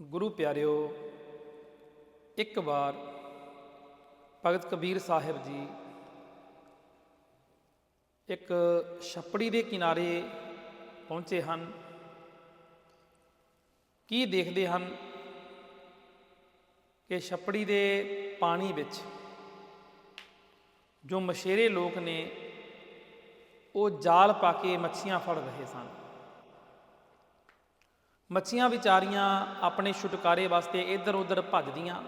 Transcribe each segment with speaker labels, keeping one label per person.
Speaker 1: ਗੁਰੂ ਪਿਆਰਿਓ, ਇੱਕ ਵਾਰ ਭਗਤ ਕਬੀਰ ਸਾਹਿਬ ਜੀ ਇੱਕ ਛੱਪੜੀ ਦੇ ਕਿਨਾਰੇ ਪਹੁੰਚੇ ਹਨ। ਕੀ ਦੇਖਦੇ ਹਨ ਕਿ ਛੱਪੜੀ ਦੇ ਪਾਣੀ ਵਿੱਚ ਜੋ ਮਛੇਰੇ ਲੋਕ ਨੇ, ਉਹ ਜਾਲ ਪਾ ਕੇ ਮੱਛੀਆਂ ਫੜ ਰਹੇ ਸਨ। ਮੱਛੀਆਂ ਵਿਚਾਰੀਆਂ ਆਪਣੇ ਛੁਟਕਾਰੇ ਵਾਸਤੇ ਇੱਧਰ ਉੱਧਰ ਭੱਜਦੀਆਂ।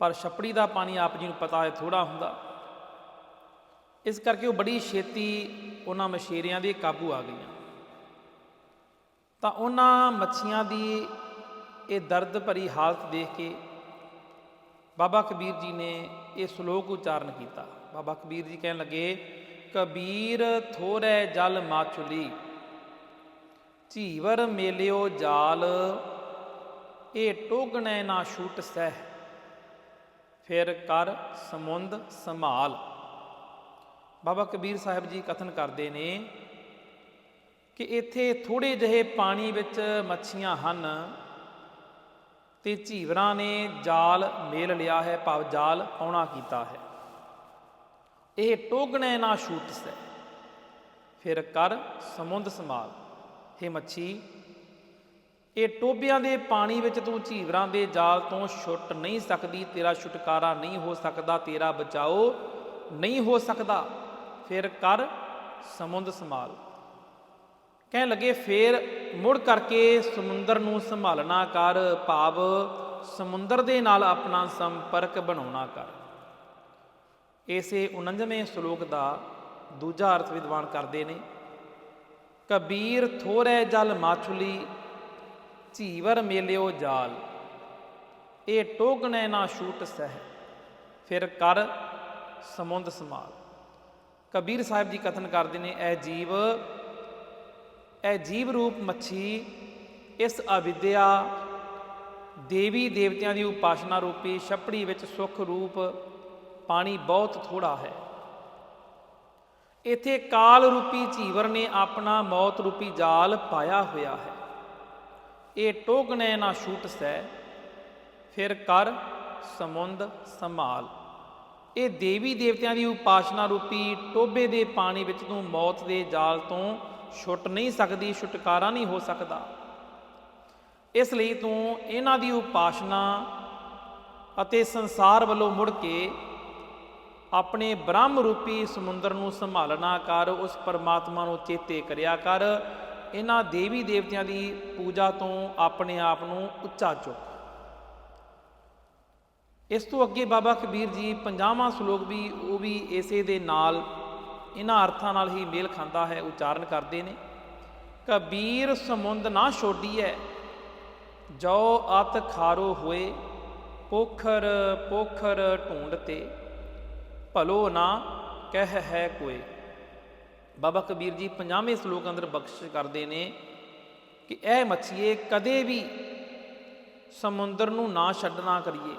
Speaker 1: ਪਰ ਛੱਪੜੀ ਦਾ ਪਾਣੀ ਆਪ ਜੀ ਨੂੰ ਪਤਾ ਹੈ ਥੋੜਾ ਹੁੰਦਾ। ਇਸ ਕਰਕੇ ਉਹ ਬੜੀ ਛੇਤੀ ਉਹਨਾਂ ਮਛੇਰਿਆਂ ਦੇ ਕਾਬੂ ਆ ਗਈਆਂ। ਤਾਂ ਉਹਨਾਂ ਮੱਛੀਆਂ ਦੀ ਇਹ ਦਰਦ ਭਰੀ ਹਾਲਤ ਦੇਖ ਕੇ ਬਾਬਾ ਕਬੀਰ ਜੀ ਨੇ ਇਹ ਸ਼ਲੋਕ ਉਚਾਰਨ ਕੀਤਾ। ਬਾਬਾ ਕਬੀਰ ਜੀ ਕਹਿਣ ਲੱਗੇ, ਕਬੀਰ ਥੋਰੇ ਜਲ ਮਾਚੁਲੀ ਝੀਵਰ ਮੇਲਿਓ ਜਾਲ, ਇਹ ਟੋਗਣੈ ਨਾ ਛੂਟ ਸਹਿ। ਫਿਰ ਕਰ ਸਮੁੰਦ ਸੰਭਾਲ। ਬਾਬਾ ਕਬੀਰ ਸਾਹਿਬ ਜੀ ਕਥਨ ਕਰਦੇ ਨੇ ਕਿ ਇੱਥੇ ਥੋੜੇ ਜਿਹੇ ਪਾਣੀ ਵਿੱਚ ਮੱਛੀਆਂ ਹਨ ਤੇ ਝੀਵਰਾਂ ਨੇ ਜਾਲ ਮੇਲ ਲਿਆ ਹੈ, ਭਾਵ ਜਾਲ ਪਾਉਣਾ ਕੀਤਾ ਹੈ। ਇਹ ਟੋਗਣੈ ਨਾ ਛੂਟ ਸੈ ਫਿਰ ਕਰ ਸਮੁੰਦ ਸੰਭਾਲ। ਹੇ ਮੱਛੀ, ਇਹ ਟੋਬਿਆਂ ਦੇ ਪਾਣੀ ਵਿੱਚ ਤੂੰ ਝੀਵਰਾਂ ਦੇ ਜਾਲ ਤੋਂ ਛੁੱਟ ਨਹੀਂ ਸਕਦੀ, ਤੇਰਾ ਛੁਟਕਾਰਾ ਨਹੀਂ ਹੋ ਸਕਦਾ, ਤੇਰਾ ਬਚਾਓ ਨਹੀਂ ਹੋ ਸਕਦਾ। ਫਿਰ ਕਰ ਸਮੁੰਦ ਸੰਭਾਲ। ਕਹਿਣ ਲੱਗੇ, ਫੇਰ ਮੁੜ ਕਰਕੇ ਸਮੁੰਦਰ ਨੂੰ ਸੰਭਾਲਣਾ ਕਰ, ਭਾਵ ਸਮੁੰਦਰ ਦੇ ਨਾਲ ਆਪਣਾ ਸੰਪਰਕ ਬਣਾਉਣਾ ਕਰ। ਇਸੇ 49ਵੇਂ ਸ਼ਲੋਕ ਦਾ ਦੂਜਾ ਅਰਥ ਵਿਦਵਾਨ ਕਰਦੇ ਨੇ। ਕਬੀਰ ਥੋਰੇ ਜਲ ਮਾਛੁਲੀ, ਝੀਵਰ ਮੇਲਿਓ ਜਾਲ। ਇਹ ਟੋਗਣੈ ਨਾ ਛੂਟ ਸਹਿ, ਫਿਰ ਕਰ ਸਮੁੰਦ ਸਮਾਲ। ਕਬੀਰ ਸਾਹਿਬ ਜੀ ਕਥਨ ਕਰਦੇ ਨੇ ਇਹ ਜੀਵ ਇਹ ਜੀਵ ਰੂਪ ਮੱਛੀ, ਇਸ ਅਵਿਦਿਆ ਦੇਵੀ ਦੇਵਤਿਆਂ ਦੀ ਉਪਾਸਨਾ ਰੂਪੀ, ਛਪੜੀ ਵਿੱਚ ਸੁਖ ਰੂਪ, ਪਾਣੀ ਬਹੁਤ ਥੋੜਾ ਹੈ। ਇੱਥੇ ਕਾਲ ਰੂਪੀ ਝੀਵਰ ਨੇ ਆਪਣਾ ਮੌਤ ਰੂਪੀ ਜਾਲ ਪਾਇਆ ਹੋਇਆ ਹੈ। ਇਹ ਟੋਗਣੇ ਨਾ ਛੂਟ ਸੈ, ਫਿਰ ਕਰ ਸਮੁੰਦ ਸੰਭਾਲ। ਇਹ ਦੇਵੀ ਦੇਵਤਿਆਂ ਦੀ ਉਪਾਸਨਾ ਰੂਪੀ ਟੋਬੇ ਦੇ ਪਾਣੀ ਵਿੱਚ ਤੂੰ ਮੌਤ ਦੇ ਜਾਲ ਤੋਂ ਛੁੱਟ ਨਹੀਂ ਸਕਦੀ, ਛੁਟਕਾਰਾ ਨਹੀਂ ਹੋ ਸਕਦਾ। ਇਸ ਲਈ ਤੂੰ ਇਹਨਾਂ ਦੀ ਉਪਾਸਨਾ ਅਤੇ ਸੰਸਾਰ ਵੱਲੋਂ ਮੁੜ ਕੇ ਆਪਣੇ ਬ੍ਰਹਮ ਰੂਪੀ ਸਮੁੰਦਰ ਨੂੰ ਸੰਭਾਲਣਾ ਕਰ, ਉਸ ਪਰਮਾਤਮਾ ਨੂੰ ਚੇਤੇ ਕਰਿਆ ਕਰ। ਇਹਨਾਂ ਦੇਵੀ ਦੇਵਤਿਆਂ ਦੀ ਪੂਜਾ ਤੋਂ ਆਪਣੇ ਆਪ ਨੂੰ ਉੱਚਾ ਚੁੱਕ। ਇਸ ਤੋਂ ਅੱਗੇ ਬਾਬਾ ਕਬੀਰ ਜੀ 50ਵਾਂ ਸ਼ਲੋਕ ਵੀ, ਉਹ ਵੀ ਇਸੇ ਦੇ ਨਾਲ ਇਹਨਾਂ ਅਰਥਾਂ ਨਾਲ ਹੀ ਮੇਲ ਖਾਂਦਾ ਹੈ, ਉਚਾਰਨ ਕਰਦੇ ਨੇ। ਕਬੀਰ ਸਮੁੰਦ ਨਾ ਛੋਡੀਐ, ਜੋ ਅਤ ਖਾਰੋ ਹੋਏ, ਪੋਖਰ ਪੋਖਰ ਢੂੰਡ 'ਤੇ ਭਲੋ ਨਾ ਕਹਿ ਹੈ ਕੋਈ। ਬਾਬਾ ਕਬੀਰ ਜੀ 50ਵੇਂ ਸ਼ਲੋਕ ਅੰਦਰ ਬਖਸ਼ ਕਰਦੇ ਨੇ ਕਿ ਇਹ ਮੱਛੀਏ, ਕਦੇ ਵੀ ਸਮੁੰਦਰ ਨੂੰ ਨਾ ਛੱਡਣਾ ਕਰੀਏ।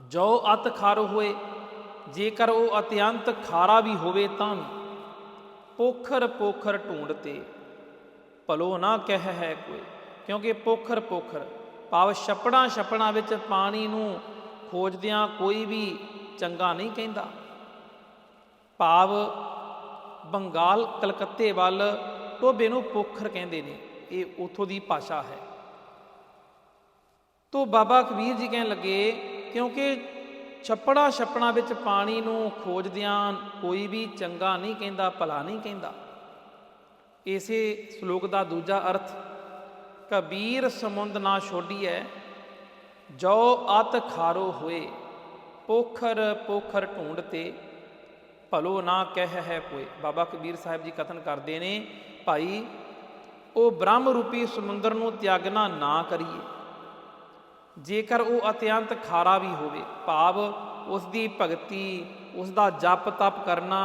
Speaker 1: ਜੋ ਅਤ ਖਾਰ ਹੋਏ, ਜੇਕਰ ਉਹ ਅਤਿਅੰਤ ਖਾਰਾ ਵੀ ਹੋਵੇ ਤਾਂ ਵੀ ਪੋਖਰ ਪੋਖਰ ਢੂੰਡ 'ਤੇ ਭਲੋ ਨਾ ਕਹਿ ਹੈ ਕੋਈ। ਕਿਉਂਕਿ ਪੋਖਰ ਪੋਖਰ, ਭਾਵ ਛਪੜਾ ਛਪੜਾ ਵਿੱਚ ਪਾਣੀ ਨੂੰ ਖੋਜਦਿਆਂ ਕੋਈ ਵੀ ਚੰਗਾ ਨਹੀਂ ਕਹਿੰਦਾ। ਭਾਵ ਬੰਗਾਲ, ਕਲਕੱਤੇ ਵੱਲ ਟੋਬੇ ਨੂੰ ਪੋਖਰ ਕਹਿੰਦੇ ਨੇ। ਇਹ ਉਥੋਂ ਦੀ ਭਾਸ਼ਾ ਹੈ। ਤੋ ਬਾਬਾ ਕਬੀਰ ਜੀ ਕਹਿਣ ਲੱਗੇ, ਕਿਉਂਕਿ ਛੱਪੜਾ ਛੱਪਣਾ ਵਿੱਚ ਪਾਣੀ ਨੂੰ ਖੋਜਦਿਆਂ ਕੋਈ ਵੀ ਚੰਗਾ ਨਹੀਂ ਕਹਿੰਦਾ, ਭਲਾ ਨਹੀਂ ਕਹਿੰਦਾ। ਇਸੇ ਸ਼ਲੋਕ ਦਾ ਦੂਜਾ ਅਰਥ, ਕਬੀਰ ਸਮੁੰਦ ਨਾ ਛੋਡੀਐ, ਜੋ ਅਤ ਖਾਰੋ ਹੋਏ। ਪੋਖਰ ਪੋਖਰ ਢੂੰਡ 'ਤੇ ਭਲੋ ਨਾ ਕਹਿ ਹੈ ਕੋਈ। ਬਾਬਾ ਕਬੀਰ ਸਾਹਿਬ ਜੀ ਕਥਨ ਕਰਦੇ ਨੇ, ਭਾਈ, ਉਹ ਬ੍ਰਹਮ ਰੂਪੀ ਸਮੁੰਦਰ ਨੂੰ ਤਿਆਗਣਾ ਨਾ ਕਰੀਏ। ਜੇਕਰ ਉਹ ਅਤਿਅੰਤ ਖਾਰਾ ਵੀ ਹੋਵੇ, ਭਾਵ ਉਸ ਦੀ ਭਗਤੀ ਉਸ ਦਾ ਜਪ ਤਪ ਕਰਨਾ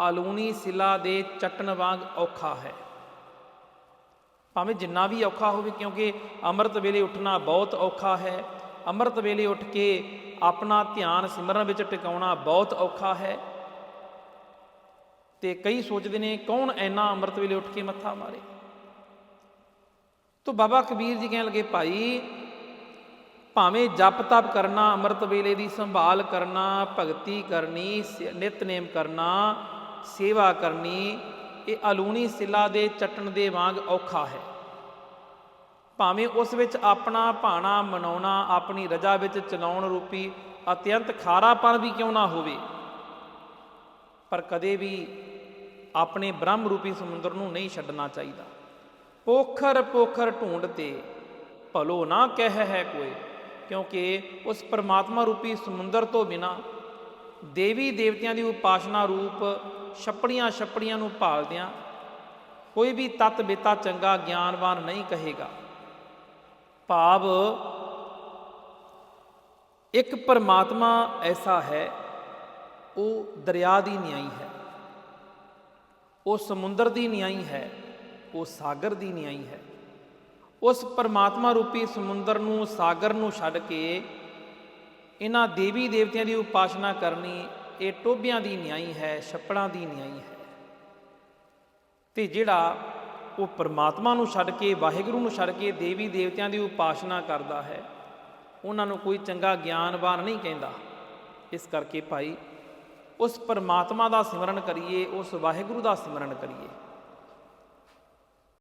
Speaker 1: ਆਲੂਣੀ ਸਿਲਾ ਦੇ ਚਟਨ ਵਾਂਗ ਔਖਾ ਹੈ। ਭਾਵੇਂ ਜਿੰਨਾ ਵੀ ਔਖਾ ਹੋਵੇ, ਕਿਉਂਕਿ ਅੰਮ੍ਰਿਤ ਵੇਲੇ ਉੱਠਣਾ ਬਹੁਤ ਔਖਾ ਹੈ। ਅੰਮ੍ਰਿਤ ਵੇਲੇ ਉੱਠ ਕੇ ਆਪਣਾ ਧਿਆਨ ਸਿਮਰਨ ਵਿੱਚ ਟਿਕਾਉਣਾ ਬਹੁਤ ਔਖਾ ਹੈ। ਤੇ ਕਈ ਸੋਚਦੇ ਨੇ, ਕੌਣ ਐਨਾ ਅੰਮ੍ਰਿਤ ਵੇਲੇ ਉੱਠ ਕੇ ਮੱਥਾ ਮਾਰੇ? ਤੋ ਬਾਬਾ ਕਬੀਰ ਜੀ ਕਹਿਣ ਲੱਗੇ, ਭਾਈ, ਭਾਵੇਂ ਜਪ ਤਪ ਕਰਨਾ, ਅੰਮ੍ਰਿਤ ਵੇਲੇ ਦੀ ਸੰਭਾਲ ਕਰਨਾ, ਭਗਤੀ ਕਰਨੀ, ਸ- ਨਿਤਨੇਮ ਕਰਨਾ, ਸੇਵਾ ਕਰਨੀ, ਇਹ ਅਲੂਣੀ ਸਿਲਾ ਦੇ ਚਟਣ ਦੇ ਵਾਂਗ ਔਖਾ ਹੈ। ਭਾਵੇਂ ਉਸ ਵਿੱਚ ਆਪਣਾ ਭਾਣਾ ਮਨਾਉਣਾ, ਆਪਣੀ ਰਜਾ ਵਿੱਚ ਚਲਾਉਣ ਰੂਪੀ ਅਤਿਅੰਤ ਖਾਰਾਪਨ ਵੀ ਕਿਉਂ ਨਾ ਹੋਵੇ? ਪਰ ਕਦੇ ਵੀ ਆਪਣੇ ਬ੍ਰਹਮ ਰੂਪੀ ਸਮੁੰਦਰ ਨੂੰ ਨਹੀਂ ਛੱਡਣਾ ਚਾਹੀਦਾ। ਪੋਖਰ ਪੋਖਰ ਢੂੰਡ ਤੇ ਭਲੋ ਨਾ ਕਹਿ ਹੈ ਕੋਈ, ਕਿਉਂਕਿ ਉਸ ਪਰਮਾਤਮਾ ਰੂਪੀ ਸਮੁੰਦਰ ਤੋਂ ਬਿਨਾ ਦੇਵੀ ਦੇਵਤਿਆਂ ਦੀ ਉਪਾਸਨਾ ਰੂਪ ਛੱਪੜੀਆਂ ਛੱਪੜੀਆਂ ਨੂੰ ਭਾਲਦਿਆਂ ਕੋਈ ਵੀ ਤਤ ਬੇਤਾ ਚੰਗਾ, ਗਿਆਨਵਾਨ ਨਹੀਂ ਕਹੇਗਾ। ਭਾਵ ਇੱਕ ਪਰਮਾਤਮਾ ਐਸਾ ਹੈ, ਉਹ ਦਰਿਆ ਦੀ ਨਿਆਈ ਹੈ, ਉਹ ਸਮੁੰਦਰ ਦੀ ਨਿਆਈ ਹੈ, ਉਹ ਸਾਗਰ ਦੀ ਨਿਆਈ ਹੈ। ਉਸ ਪਰਮਾਤਮਾ ਰੂਪੀ ਸਮੁੰਦਰ ਨੂੰ, ਸਾਗਰ ਨੂੰ ਛੱਡ ਕੇ ਇਹਨਾਂ ਦੇਵੀ ਦੇਵਤਿਆਂ ਦੀ ਉਪਾਸਨਾ ਕਰਨੀ, ਇਹ ਟੋਭਿਆਂ ਦੀ ਨਿਆਈ ਹੈ, ਛੱਪੜਾਂ ਦੀ ਨਿਆਈ ਹੈ। ਤੇ ਜਿਹੜਾ ਉਹ ਪਰਮਾਤਮਾ ਨੂੰ ਛੱਡ ਕੇ, ਵਾਹਿਗੁਰੂ ਨੂੰ ਛੱਡ ਕੇ, ਦੇਵੀ ਦੇਵਤਿਆਂ ਦੀ ਉਪਾਸਨਾ ਕਰਦਾ ਹੈ। ਉਹਨਾਂ ਨੂੰ ਕੋਈ ਚੰਗਾ ਗਿਆਨਵਾਨ ਨਹੀਂ ਕਹਿੰਦਾ। ਇਸ ਕਰਕੇ ਭਾਈ, ਉਸ ਪਰਮਾਤਮਾ ਦਾ ਸਿਮਰਨ ਕਰੀਏ, ਉਸ ਵਾਹਿਗੁਰੂ ਦਾ ਸਿਮਰਨ ਕਰੀਏ।